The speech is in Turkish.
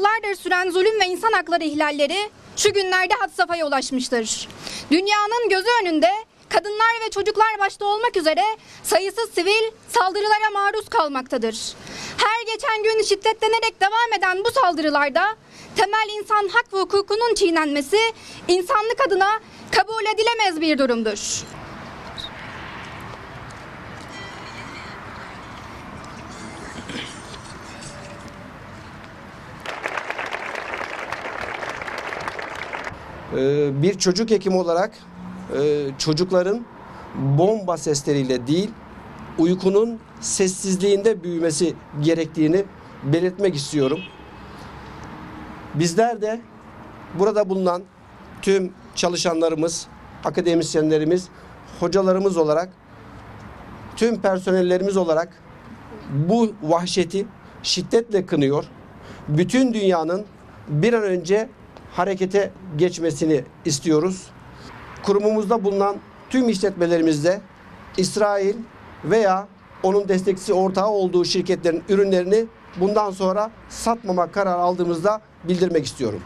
yıllardır süren zulüm ve insan hakları ihlalleri şu günlerde had safhaya ulaşmıştır. Dünyanın gözü önünde kadınlar ve çocuklar başta olmak üzere sayısız sivil saldırılara maruz kalmaktadır. Her geçen gün şiddetlenerek devam eden bu saldırılarda temel insan hak ve hukukunun çiğnenmesi insanlık adına kabul edilemez bir durumdur. Bir çocuk hekimi olarak e, çocukların bomba sesleriyle değil uykunun sessizliğinde büyümesi gerektiğini belirtmek istiyorum. Bizler de burada bulunan tüm çalışanlarımız, akademisyenlerimiz, hocalarımız olarak tüm personellerimiz olarak bu vahşeti şiddetle kınıyor. Bütün dünyanın bir an önce harekete geçmesini istiyoruz. Kurumumuzda bulunan tüm işletmelerimizde İsrail veya onun destekçisi ortağı olduğu şirketlerin ürünlerini bundan sonra satmama kararı aldığımızda bildirmek istiyorum.